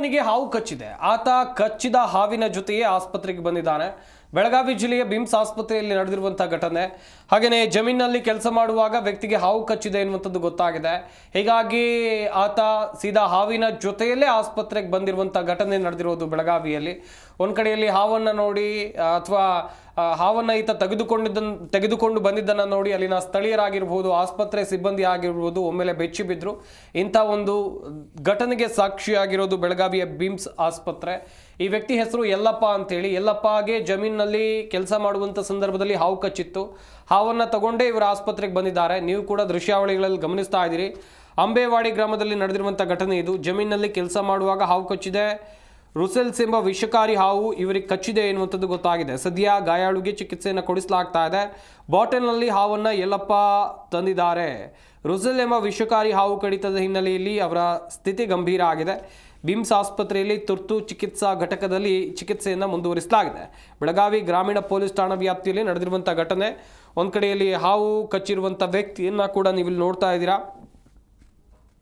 ಮಾನವನಿಗೆ ಹಾವು ಕಚ್ಚಿದೆ. ಆತ ಕಚ್ಚಿದ ಹಾವಿನ ಜೊತೆಯೇ ಆಸ್ಪತ್ರೆಗೆ ಬಂದಿದ್ದಾನೆ. ಬೆಳಗಾವಿ ಜಿಲ್ಲೆಯ ಬಿಮ್ಸ್ ಆಸ್ಪತ್ರೆಯಲ್ಲಿ ನಡೆದಿರುವಂತಹ ಘಟನೆ. ಹಾಗೆಯೇ ಜಮೀನಿನಲ್ಲಿ ಕೆಲಸ ಮಾಡುವಾಗ ವ್ಯಕ್ತಿಗೆ ಹಾವು ಕಚ್ಚಿದೆ ಎನ್ನುವಂಥದ್ದು ಗೊತ್ತಾಗಿದೆ. ಹೀಗಾಗಿ ಆತ ಸೀದಾ ಹಾವಿನ ಜೊತೆಯಲ್ಲೇ ಆಸ್ಪತ್ರೆಗೆ ಬಂದಿರುವಂಥ ಘಟನೆ ನಡೆದಿರೋದು ಬೆಳಗಾವಿಯಲ್ಲಿ. ಒಂದು ಕಡೆಯಲ್ಲಿ ಹಾವನ್ನು ನೋಡಿ ಅಥವಾ ಹಾವನ್ನು ಈತ ತೆಗೆದುಕೊಂಡಿದ್ದ ತೆಗೆದುಕೊಂಡು ಬಂದಿದ್ದನ್ನು ನೋಡಿ ಅಲ್ಲಿನ ಸ್ಥಳೀಯರಾಗಿರ್ಬೋದು, ಆಸ್ಪತ್ರೆ ಸಿಬ್ಬಂದಿ ಆಗಿರ್ಬೋದು ಒಮ್ಮೆಲೆ ಬೆಚ್ಚಿ ಬಿದ್ದರು ಇಂಥ ಒಂದು ಘಟನೆಗೆ ಸಾಕ್ಷಿಯಾಗಿರೋದು ಬೆಳಗಾವಿಯ ಬಿಮ್ಸ್ ಆಸ್ಪತ್ರೆ. ಈ ವ್ಯಕ್ತಿ ಹೆಸರು ಯಲ್ಲಪ್ಪ ಅಂತೇಳಿ. ಯಲ್ಲಪ್ಪಗೆ ಜಮೀನಿನಲ್ಲಿ ಕೆಲಸ ಮಾಡುವಂಥ ಸಂದರ್ಭದಲ್ಲಿ ಹಾವು ಕಚ್ಚಿತ್ತು. ಹಾವನ್ನು ತಗೊಂಡೇ ಇವರು ಆಸ್ಪತ್ರೆಗೆ ಬಂದಿದ್ದಾರೆ. ನೀವು ಕೂಡ ದೃಶ್ಯಾವಳಿಗಳಲ್ಲಿ ಗಮನಿಸ್ತಾ ಇದ್ದೀರಿ. ಅಂಬೇವಾಡಿ ಗ್ರಾಮದಲ್ಲಿ ನಡೆದಿರುವಂಥ ಘಟನೆ ಇದು. ಜಮೀನಿನಲ್ಲಿ ಕೆಲಸ ಮಾಡುವಾಗ ಹಾವು ಕಚ್ಚಿದೆ. ರುಸೆಲ್ಸ್ ಎಂಬ ವಿಷಕಾರಿ ಹಾವು ಇವರಿಗೆ ಕಚ್ಚಿದೆ ಎನ್ನುವಂಥದ್ದು ಗೊತ್ತಾಗಿದೆ. ಸದ್ಯ ಗಾಯಾಳುಗೆ ಚಿಕಿತ್ಸೆಯನ್ನು ಕೊಡಿಸಲಾಗ್ತಾ ಇದೆ. ಬಾಟಲ್ನಲ್ಲಿ ಹಾವನ್ನು ಎಲ್ಲಪ್ಪ ತಂದಿದ್ದಾರೆ. ರುಸೆಲ್ ಎಂಬ ವಿಷಕಾರಿ ಹಾವು ಕಡಿತದ ಹಿನ್ನೆಲೆಯಲ್ಲಿ ಅವರ ಸ್ಥಿತಿ ಗಂಭೀರ ಆಗಿದೆ. ಬಿಮ್ಸ್ ಆಸ್ಪತ್ರೆಯಲ್ಲಿ ತುರ್ತು ಚಿಕಿತ್ಸಾ ಘಟಕದಲ್ಲಿ ಚಿಕಿತ್ಸೆಯನ್ನು ಮುಂದುವರಿಸಲಾಗಿದೆ. ಬೆಳಗಾವಿ ಗ್ರಾಮೀಣ ಪೊಲೀಸ್ ಠಾಣಾ ವ್ಯಾಪ್ತಿಯಲ್ಲಿ ನಡೆದಿರುವಂಥ ಘಟನೆ. ಒಂದು ಕಡೆಯಲ್ಲಿ ಹಾವು ಕಚ್ಚಿರುವಂಥ ವ್ಯಕ್ತಿಯನ್ನು ಕೂಡ ನೀವು ಇಲ್ಲಿ ನೋಡ್ತಾ ಇದ್ದೀರಾ?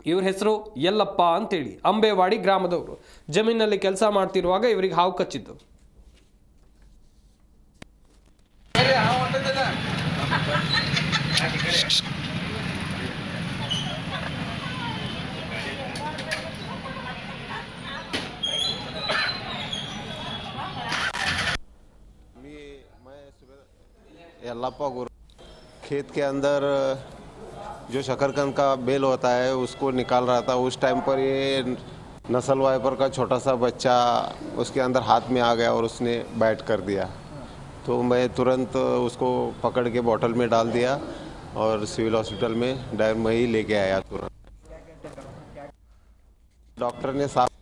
ಇವ್ರ ಹೆಸರು ಯಲ್ಲಪ್ಪ ಅಂತೇಳಿ ಅಂಬೇವಾಡಿ ಗ್ರಾಮದವರು ಜಮೀನಲ್ಲಿ ಕೆಲಸ ಮಾಡ್ತಿರುವಾಗ ಇವರಿಗೆ ಹಾವು ಕಚ್ಚಿದ್ದು मी मैं सुबह यल्लापा गुरु खेत के अंदर जो शकरकंद का बेल होता है, उसको निकाल रहा था। उस टाइम पर ये नसल वाइपर का छोटा सा बच्चा उसके अंदर हाथ में आ गया और उसने बैट कर दिया। तो मैं तुरंत उसको पकड़ के बॉटल में डाल दिया और सिविल हॉस्पिटल में डायर मैं ही लेके आया तुरंत। डॉक्टर ने साफ़